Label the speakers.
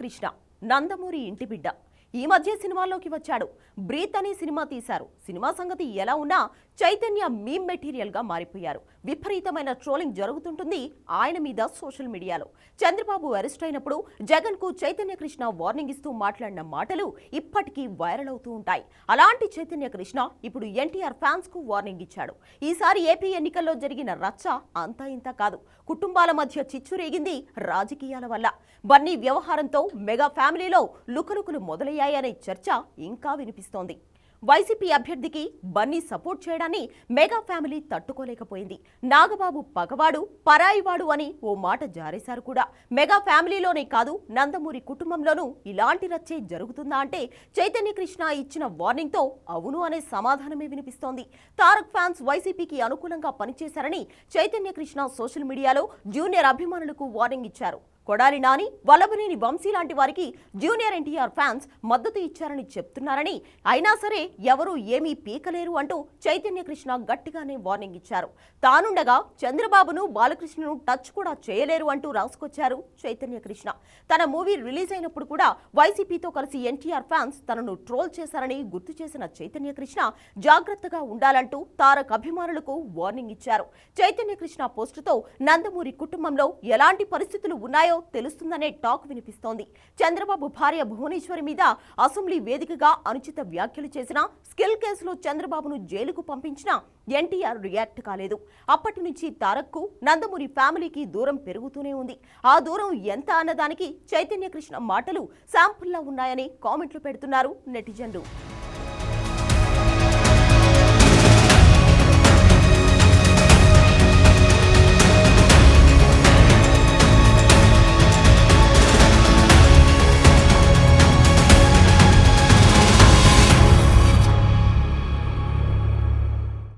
Speaker 1: కృష్ణ నందమూరి ఇంటి బిడ్డ. ఈ మధ్య సినిమాల్లోకి వచ్చాడు. బ్రీత్ అనే సినిమా తీశారు. సినిమా సంగతి ఎలా ఉన్నా చైతన్య మీమ్ మెటీరియల్గా మారిపోయారు. విపరీతమైన ట్రోలింగ్ జరుగుతుంటుంది ఆయన మీద సోషల్ మీడియాలో. చంద్రబాబు అరెస్ట్ అయినప్పుడు జగన్కు చైతన్య కృష్ణ వార్నింగ్ ఇస్తూ మాట్లాడిన మాటలు ఇప్పటికీ వైరల్ అవుతూ ఉంటాయి. అలాంటి చైతన్య కృష్ణ ఇప్పుడు ఎన్టీఆర్ ఫ్యాన్స్కు వార్నింగ్ ఇచ్చాడు. ఈసారి ఏపీ ఎన్నికల్లో జరిగిన రచ్చ అంతా ఇంత కాదు. కుటుంబాల మధ్య చిచ్చు రేగింది రాజకీయాల వల్ల. బన్నీ వ్యవహారంతో మెగా ఫ్యామిలీలో లుకలుకులు అయ్యాయనే చర్చ ఇంకా వినిపిస్తోంది. వైసీపీ అభ్యర్థికి బన్నీ సపోర్ట్ చేయడాన్ని మెగా ఫ్యామిలీ తట్టుకోలేకపోయింది. నాగబాబు పగవాడు పరాయివాడు అని ఓ మాట జారేశారు కూడా. మెగా ఫ్యామిలీలోనే కాదు నందమూరి కుటుంబంలోనూ ఇలాంటి రచ్చే జరుగుతుందా అంటే చైతన్య కృష్ణ ఇచ్చిన వార్నింగ్తో అవును అనే సమాధానమే వినిపిస్తోంది. తారక్ ఫ్యాన్స్ వైసీపీకి అనుకూలంగా పనిచేశారని చైతన్య కృష్ణ సోషల్ మీడియాలో జూనియర్ అభిమానులకు వార్నింగ్ ఇచ్చారు. కొడాలి నాని వల్లభనేని వంశీ లాంటి వారికి జూనియర్ ఎన్టీఆర్ ఫ్యాన్స్ మద్దతు ఇచ్చారని చెప్తున్నారని. అయినా సరే ఎవరూ ఏమీ పీకలేరు అంటూ చైతన్య కృష్ణ గట్టిగానే వార్నింగ్ ఇచ్చారు. తానుండగా చంద్రబాబును బాలకృష్ణను టచ్ కూడా చేయలేరు అంటూ రాసుకొచ్చారు చైతన్య కృష్ణ. తన మూవీ రిలీజ్ అయినప్పుడు కూడా వైసీపీతో కలిసి ఎన్టీఆర్ ఫ్యాన్స్ తనను ట్రోల్ చేశారని గుర్తు చేసిన చైతన్య కృష్ణ జాగ్రత్తగా ఉండాలంటూ తారక్ అభిమానులకు వార్నింగ్ ఇచ్చారు. చైతన్య కృష్ణ పోస్టుతో నందమూరి కుటుంబంలో ఎలాంటి పరిస్థితులు ఉన్నాయో తెలుస్తుందనే టాక్ వినిపిస్తోంది. చంద్రబాబు భార్య భువనేశ్వరి మీద అసెంబ్లీ వేదికగా అనుచిత వ్యాఖ్యలు చేసిన స్కిల్ కేసులో చంద్రబాబును జైలుకు పంపించిన ఎన్టీఆర్ రియాక్ట్ కాలేదు. అప్పటి నుంచి తారక్కు నందమూరి ఫ్యామిలీకి దూరం పెరుగుతూనే ఉంది. ఆ దూరం ఎంత అన్నదానికి చైతన్య కృష్ణ మాటలు శాంపుల్లా ఉన్నాయని కామెంట్లు పెడుతున్నారు నెటిజన్లు.